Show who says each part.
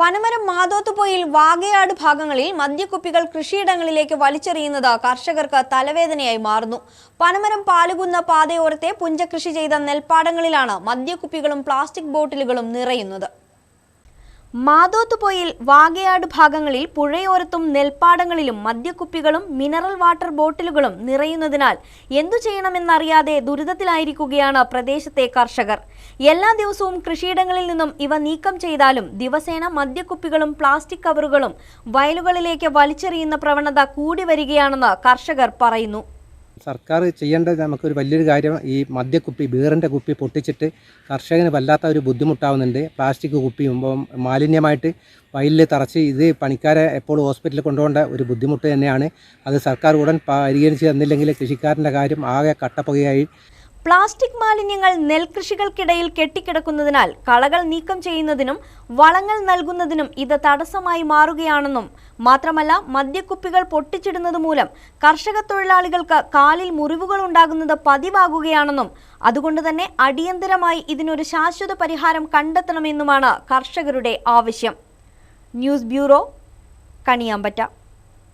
Speaker 1: പനമരം മാതോത്തുപൊയിൽ വാഗയാട് ഭാഗങ്ങളിൽ മദ്യക്കുപ്പികൾ കൃഷിയിടങ്ങളിലേക്ക് വലിച്ചെറിയുന്നത് കർഷകർക്ക് തലവേദനയായി മാറുന്നു. പനമരം പാലുകുന്ന പാതയോരത്തെ പുഞ്ചകൃഷി ചെയ്ത നെൽപ്പാടങ്ങളിലാണ് മദ്യക്കുപ്പികളും പ്ലാസ്റ്റിക് ബോട്ടിലുകളും നിറയുന്നത്. മാതോത്തുപൊയിൽ വാഗയാട് ഭാഗങ്ങളിൽ പുഴയോരത്തും നെൽപ്പാടങ്ങളിലും മദ്യക്കുപ്പികളും മിനറൽ വാട്ടർ ബോട്ടിലുകളും നിറയുന്നതിനാൽ എന്തു ചെയ്യണമെന്നറിയാതെ ദുരിതത്തിലായിരിക്കുകയാണ് പ്രദേശത്തെ കർഷകർ. എല്ലാ ദിവസവും കൃഷിയിടങ്ങളിൽ നിന്നും ഇവ നീക്കം ചെയ്താലും ദിവസേന മദ്യക്കുപ്പികളും പ്ലാസ്റ്റിക് കവറുകളും വയലുകളിലേക്ക് വലിച്ചെറിയുന്ന പ്രവണത കൂടി വരികയാണെന്ന് കർഷകർ പറയുന്നു.
Speaker 2: സർക്കാർ ചെയ്യേണ്ടത് നമുക്കൊരു വലിയൊരു കാര്യം ഈ മദ്യക്കുപ്പി ബീറിന്റെ കുപ്പി പൊട്ടിച്ചിട്ട് കർഷകന് വല്ലാത്ത ഒരു ബുദ്ധിമുട്ടാവുന്നുണ്ട്. പ്ലാസ്റ്റിക് കുപ്പി മാലിന്യമായിട്ട് വയലിൽ തറച്ച് ഇത് പണിക്കാരെ എപ്പോഴും ഹോസ്പിറ്റലിൽ കൊണ്ടുപോകേണ്ട ഒരു ബുദ്ധിമുട്ട് തന്നെയാണ്. അത് സർക്കാർ ഉടൻ പരിഗണിച്ച് തന്നില്ലെങ്കിൽ കൃഷിക്കാരന്റെ കാര്യം ആകെ കട്ടപ്പുകയായി.
Speaker 1: പ്ലാസ്റ്റിക് മാലിന്യങ്ങൾ നെൽകൃഷികൾക്കിടയിൽ കെട്ടിക്കിടക്കുന്നതിനാൽ കളകൾ നീക്കം ചെയ്യുന്നതിനും വളങ്ങൾ നൽകുന്നതിനും ഇത് തടസ്സമായി മാറുകയാണെന്നും മാത്രമല്ല മദ്യക്കുപ്പികൾ പൊട്ടിച്ചിടുന്നത് മൂലം കർഷക തൊഴിലാളികൾക്ക് കാലിൽ മുറിവുകൾ ഉണ്ടാകുന്നത് പതിവാകുകയാണെന്നും അതുകൊണ്ട് തന്നെ അടിയന്തരമായി ഇതിനൊരു ശാശ്വത പരിഹാരം കണ്ടെത്തണമെന്നുമാണ് കർഷകരുടെ ആവശ്യം. News bureau Kaniyambetta.